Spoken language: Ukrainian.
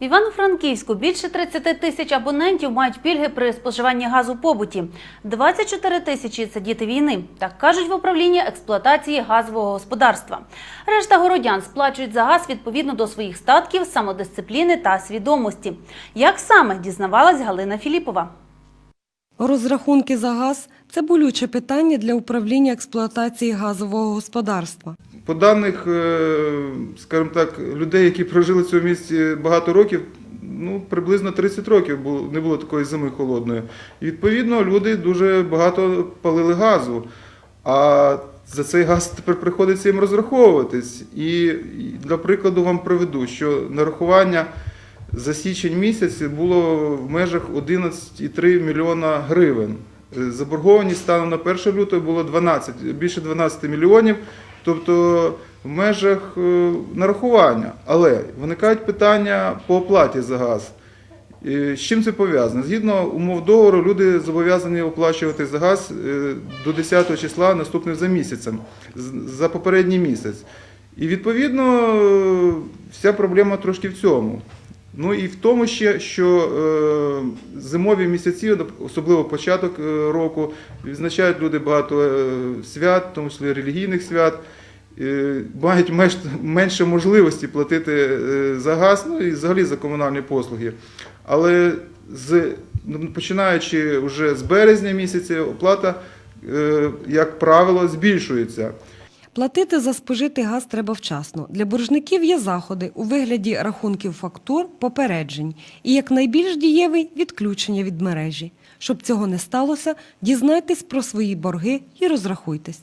В Івано-Франківську більше 30 тисяч абонентів мають пільги при споживанні газу побуті. 24 тисячі – це діти війни. Так кажуть в управлінні експлуатації газового господарства. Решта городян сплачують за газ відповідно до своїх статків, самодисципліни та свідомості. Як саме дізнавалась Галина Філіпова? Розрахунки за газ це болюче питання для управління експлуатації газового господарства. По даних, е, скажімо так, людей, які прожили в цьому місці багато років, ну, приблизно 30 років не було такої зими холодної. І відповідно люди дуже багато палили газу. А за цей газ тепер приходиться їм розраховуватись. І для прикладу вам приведу, що нарахування за січень місяць було в межах 11,3 мільйона гривень. Е, Заборгованість станом на 1 лютого було 12, більше 12 мільйонів, тобто в межах е, нарахування. Але виникають питання по оплаті за газ. Е, З чим це пов'язано? Згідно умов договору, люди зобов'язані оплачувати за газ до 10 числа наступним за місяцем, за попередній місяць. І відповідно вся проблема трошки в цьому. Ну і в тому ще, що е, зимові місяці, особливо початок е, року, відзначають люди багато е, свят, в тому числі релігійних свят, мають менш, менше можливості платити за газ, ну і взагалі за комунальні послуги. Але з, ну, починаючи вже з березня місяця, оплата, як правило, збільшується. Платити за спожитий газ треба вчасно. Для боржників є заходи у вигляді рахунків фактур, попереджень і як найбільш дієвий відключення від мережі. Щоб цього не сталося, дізнайтесь про свої борги і розрахуйтесь.